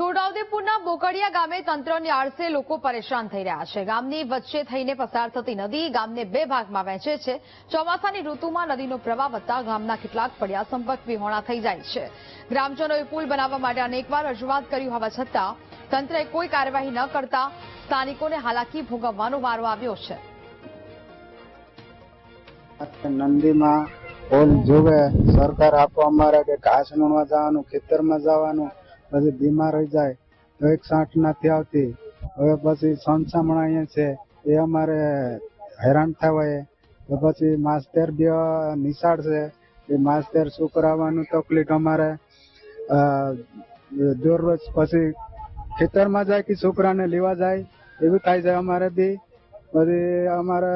છોટાઉદેપુરના બોકડિયા ગામે તંત્રની આડસે લોકો પરેશાન થઈ રહ્યા છે. ગામની વચ્ચે થઈને પસાર થતી નદી ગામને બે ભાગમાં વહેંચે છે. ચોમાસાની ઋતુમાં નદીનો પ્રવાહ વધતા ગામના કેટલાક ફળિયા સંપર્ક વિહોણા થઈ જાય છે. ગ્રામજનોએ પુલ બનાવવા માટે અનેકવાર રજૂઆત કરી હોવા છતાં તંત્રએ કોઈ કાર્યવાહી ન કરતા સ્થાનિકોને હાલાકી ભોગવવાનો વારો આવ્યો છે. સરકાર આપવા અમારે કે ઘાસ જવાનું, ખેતરમાં જવાનું પછી બીમાર હોય જાય, તો એક સાંઠ નથી આવતી. હવે પછી સંસામણા અહીંયા છે, એ અમારે હેરાન થવાય તો પછી માસ્તર બી નિશાળ છે, એ માસ્તર છોકરાવાનું તકલીફ અમારે. દરરોજ પછી ખેતરમાં જાય કે છોકરાને લેવા જાય, એવું થાય છે અમારે બી. પછી અમારે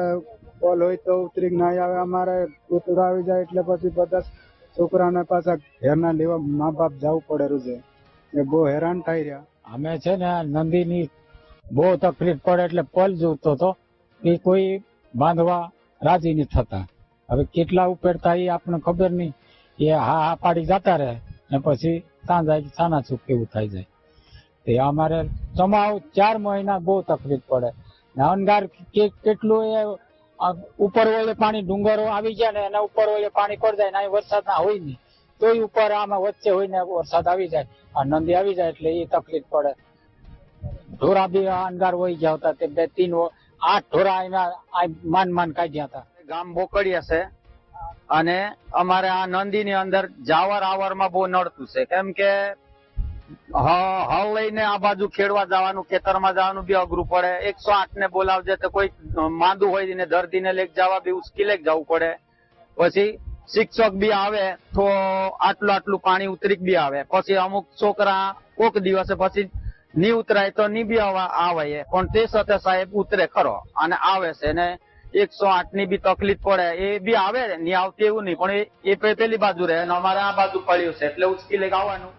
કોલ હોય તો ઉતરી ના આવે, અમારે ઉતરાવી જાય એટલે પછી બધા છોકરાને પાછા ઘેરના લેવા મા બાપ જવું પડે છે એ બહુ હેરાન થઈ રહ્યા. અમે છે ને નંદીની બહુ તકલીફ પડે એટલે પલ જોતો હતો એ કોઈ બાંધવા રાજી નહીં થતા. હવે કેટલા ઉપેરતા એ આપણને ખબર નહીં. એ હા હા પાડી જતા રહે ને પછી સાંજા સાના છૂક કેવું થઈ જાય. તે અમારે સમાવ ચાર મહિના બહુ તકલીફ પડે. ને અનગાર કેટલું એ ઉપર વળે પાણી ડુંગરો આવી જાય ને એના ઉપર વળે પાણી પડી જાય ને વરસાદ ના હોય નહીં. તોય ઉપર આમાં વચ્ચે હોઈને વરસાદ આવી જાય. આ નંદી આવી જાય એટલે એ તકલીફ પડે. ઢોરા બી અંગાર વહી ગયા હતા તે બે ત્રણ આઠ ઢોરા એના માન માન કાઢ્યા હતા. ગામ બોકડિયા છે. અને અમારે આ નંદીની અંદર જાવર આવરમાં બહુ નડતું છે. કેમ કે હળ લઈને આ બાજુ ખેડવા જવાનું, ખેતરમાં જવાનું બી અઘરું પડે. એકસો આઠ ને બોલાવજે તો કોઈ માંદું હોય ને દર્દીને લઈ જવા બી ઉશ્કેલે જવું પડે. પછી શિક્ષક બી આવે તો આટલું આટલું પાણી ઉતરી બી આવે. પછી અમુક છોકરા કોક દિવસે પછી ની ઉતરાય તો ની બી આવા- પણ તે સાથે સાહેબ ઉતરે ખરો અને આવે છે ને એકસો આઠની બી તકલીફ પડે એ બી આવે ની આવતી એવું નહીં. પણ એ- એ પેલી બાજુ રહે અને અમારે આ બાજુ પડ્યું છે એટલે ઉચકી લઈ આવવાનું.